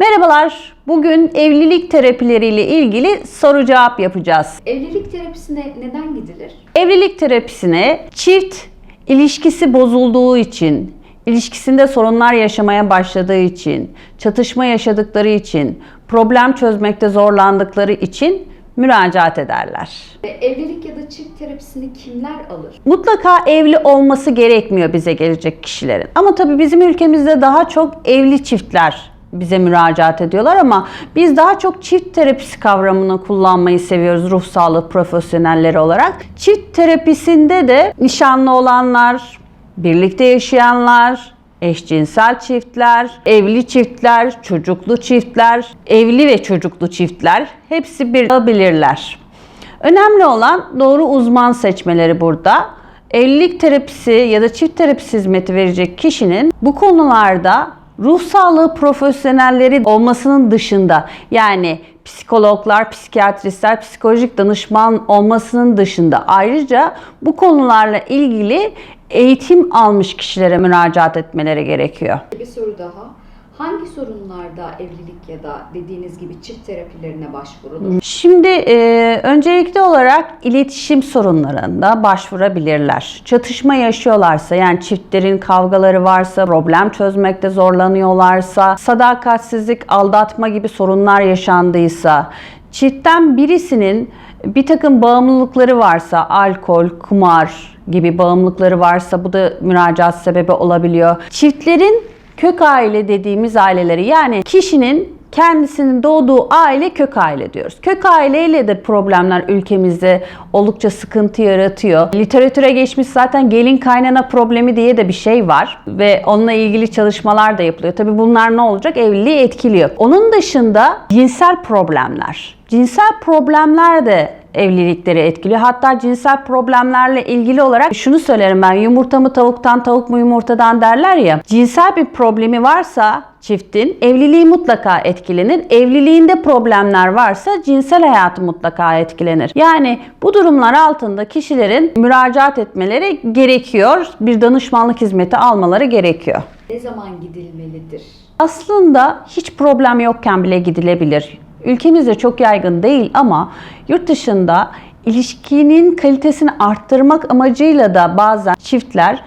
Merhabalar. Bugün evlilik terapileriyle ilgili soru cevap yapacağız. Evlilik terapisine neden gidilir? Evlilik terapisine çift ilişkisi bozulduğu için, ilişkisinde sorunlar yaşamaya başladığı için, çatışma yaşadıkları için, problem çözmekte zorlandıkları için müracaat ederler. Ve Evlilik ya da çift terapisini kimler alır? Mutlaka evli olması gerekmiyor bize gelecek kişilerin. Ama tabii bizim ülkemizde daha çok evli çiftler bize müracaat ediyorlar ama biz daha çok çift terapisi kavramını kullanmayı seviyoruz ruh sağlığı profesyonelleri olarak. Çift terapisinde de nişanlı olanlar, birlikte yaşayanlar, eşcinsel çiftler, evli çiftler, çocuklu çiftler, evli ve çocuklu çiftler hepsi bir olabilirler. Önemli olan doğru uzman seçmeleri burada. Evlilik terapisi ya da çift terapisi hizmeti verecek kişinin bu konularda ruh sağlığı profesyonelleri olmasının dışında yani psikologlar, psikiyatristler, psikolojik danışman olmasının dışında ayrıca bu konularla ilgili eğitim almış kişilere müracaat etmeleri gerekiyor. Bir soru daha. Hangi sorunlarda evlilik ya da dediğiniz gibi çift terapilerine başvurulur? Şimdi e, öncelikli olarak iletişim sorunlarında başvurabilirler. Çatışma yaşıyorlarsa yani çiftlerin kavgaları varsa, problem çözmekte zorlanıyorlarsa, sadakatsizlik, aldatma gibi sorunlar yaşandıysa, çiftten birisinin bir takım bağımlılıkları varsa, alkol, kumar gibi bağımlılıkları varsa bu da müracaat sebebi olabiliyor. Çiftlerin kök aile dediğimiz aileleri yani kişinin kendisinin doğduğu aile kök aile diyoruz. Kök aileyle de problemler ülkemizde oldukça sıkıntı yaratıyor. Literatüre geçmiş zaten gelin kaynana problemi diye de bir şey var ve onunla ilgili çalışmalar da yapılıyor. Tabii bunlar ne olacak? Evliliği etkiliyor. Onun dışında cinsel problemler. Cinsel problemler de evlilikleri etkiliyor. Hatta cinsel problemlerle ilgili olarak şunu söylerim ben yumurta mı tavuktan tavuk mu yumurtadan derler ya. Cinsel bir problemi varsa çiftin evliliği mutlaka etkilenir. Evliliğinde problemler varsa cinsel hayatı mutlaka etkilenir. Yani bu durumlar altında kişilerin müracaat etmeleri gerekiyor. Bir danışmanlık hizmeti almaları gerekiyor. Ne zaman gidilmelidir? Aslında hiç problem yokken bile gidilebilir. Ülkemizde çok yaygın değil ama yurt dışında ilişkinin kalitesini arttırmak amacıyla da bazen çiftler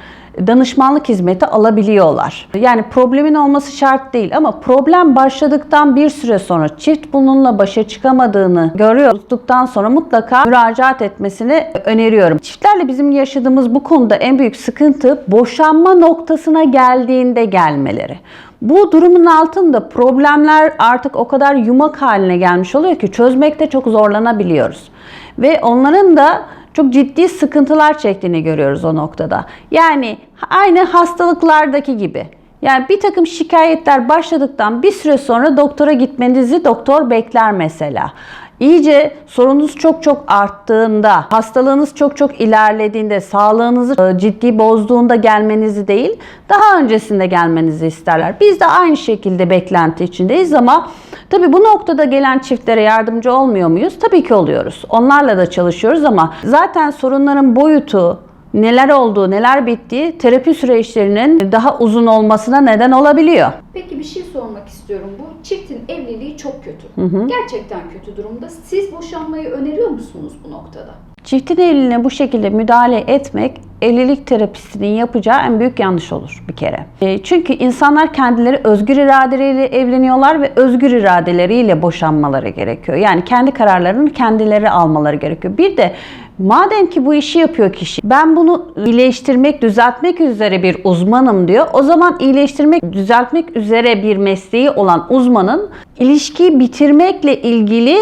danışmanlık hizmeti alabiliyorlar. Yani problemin olması şart değil ama problem başladıktan bir süre sonra çift bununla başa çıkamadığını görüyorduktan sonra mutlaka müracaat etmesini öneriyorum. Çiftlerle bizim yaşadığımız bu konuda en büyük sıkıntı boşanma noktasına geldiğinde gelmeleri. Bu durumun altında problemler artık o kadar yumak haline gelmiş oluyor ki çözmekte çok zorlanabiliyoruz. Ve onların da çok ciddi sıkıntılar çektiğini görüyoruz o noktada. Yani aynı hastalıklardaki gibi. Yani bir takım şikayetler başladıktan bir süre sonra doktora gitmenizi doktor bekler mesela. İyice sorununuz çok çok arttığında, hastalığınız çok çok ilerlediğinde, sağlığınızı ciddi bozduğunda gelmenizi değil, daha öncesinde gelmenizi isterler. Biz de aynı şekilde beklenti içindeyiz ama tabii bu noktada gelen çiftlere yardımcı olmuyor muyuz? Tabii ki oluyoruz. Onlarla da çalışıyoruz ama zaten sorunların boyutu, neler olduğu, neler bittiği terapi süreçlerinin daha uzun olmasına neden olabiliyor. Peki bir şey sormak istiyorum. Bu çiftin evliliği çok kötü. Gerçekten kötü durumda. Siz boşanmayı öneriyor musunuz bu noktada? Çiftin evliliğine bu şekilde müdahale etmek evlilik terapisinin yapacağı en büyük yanlış olur bir kere. E, Çünkü insanlar kendileri özgür iradeleriyle evleniyorlar ve özgür iradeleriyle boşanmaları gerekiyor. Yani kendi kararlarını kendileri almaları gerekiyor. Bir de madem ki bu işi yapıyor kişi, ben bunu iyileştirmek, düzeltmek üzere bir uzmanım diyor. O zaman iyileştirmek, düzeltmek üzere bir mesleği olan uzmanın ilişkiyi bitirmekle ilgili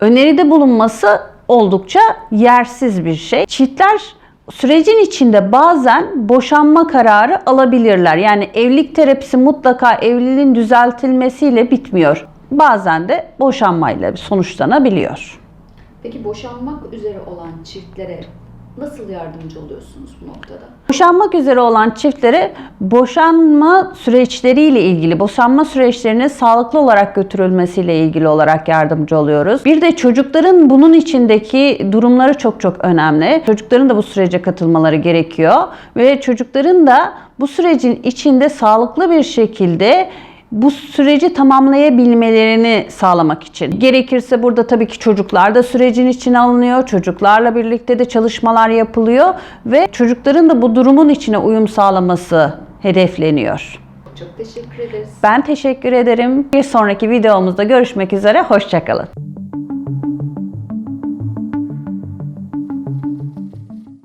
öneride bulunması oldukça yersiz bir şey. Çiftler sürecin içinde bazen boşanma kararı alabilirler. Yani evlilik terapisi mutlaka evliliğin düzeltilmesiyle bitmiyor. Bazen de boşanmayla sonuçlanabiliyor. Peki boşanmak üzere olan çiftlere nasıl yardımcı oluyorsunuz bu noktada? Boşanmak üzere olan çiftlere boşanma süreçleriyle ilgili, boşanma süreçlerinin sağlıklı olarak götürülmesiyle ilgili olarak yardımcı oluyoruz. Bir de çocukların bunun içindeki durumları çok çok önemli. Çocukların da bu sürece katılmaları gerekiyor ve çocukların da bu sürecin içinde sağlıklı bir şekilde bu süreci tamamlayabilmelerini sağlamak için. Gerekirse burada tabii ki çocuklar da sürecin içine alınıyor. Çocuklarla birlikte de çalışmalar yapılıyor ve çocukların da bu durumun içine uyum sağlaması hedefleniyor. Çok teşekkür ederiz. Ben teşekkür ederim. Bir sonraki videomuzda görüşmek üzere. Hoşçakalın.